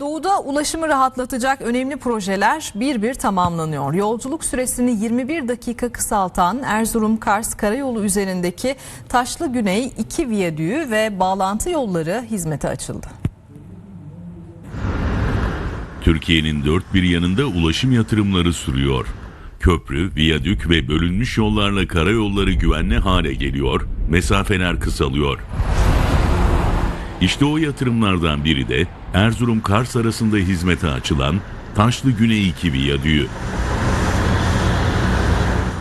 Doğuda ulaşımı rahatlatacak önemli projeler bir bir tamamlanıyor. Yolculuk süresini 21 dakika kısaltan Erzurum-Kars karayolu üzerindeki Taşlı Güney 2 viyadüğü ve bağlantı yolları hizmete açıldı. Türkiye'nin dört bir yanında ulaşım yatırımları sürüyor. Köprü, viyadük ve bölünmüş yollarla karayolları güvenli hale geliyor, mesafeler kısalıyor. İşte o yatırımlardan biri de Erzurum-Kars arasında hizmete açılan Taşlı Güney 2 viyadüğü.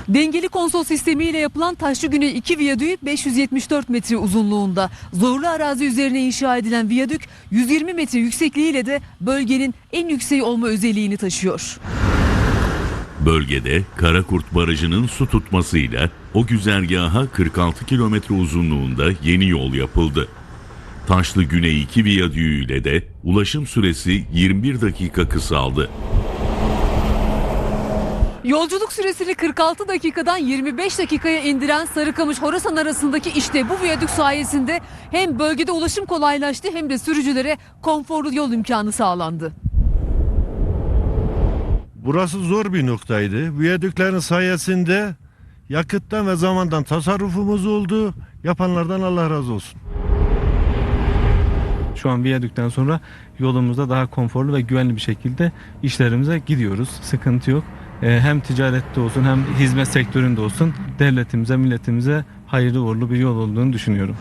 Dengeli konsol sistemiyle yapılan Taşlı Güney 2 viyadüğü 574 metre uzunluğunda. Zorlu arazi üzerine inşa edilen viyadük 120 metre yüksekliğiyle de bölgenin en yükseği olma özelliğini taşıyor. Bölgede Karakurt Barajı'nın su tutmasıyla o güzergaha 46 kilometre uzunluğunda yeni yol yapıldı. Taşlı Güney 2 viyadüğüyle de ulaşım süresi 21 dakika kısaldı. Yolculuk süresini 46 dakikadan 25 dakikaya indiren Sarıkamış-Horasan arasındaki işte bu viyadük sayesinde hem bölgede ulaşım kolaylaştı hem de sürücülere konforlu yol imkanı sağlandı. Burası zor bir noktaydı. Viyadüklerin sayesinde yakıttan ve zamandan tasarrufumuz oldu. Yapanlardan Allah razı olsun. Şu an viyadükten sonra yolumuzda daha konforlu ve güvenli bir şekilde işlerimize gidiyoruz. Sıkıntı yok. Ee, Hem ticarette olsun hem hizmet sektöründe olsun devletimize, milletimize hayırlı uğurlu bir yol olduğunu düşünüyorum.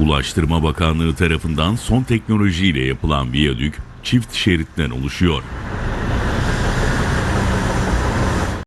Ulaştırma Bakanlığı tarafından son teknolojiyle yapılan viyadük çift şeritten oluşuyor.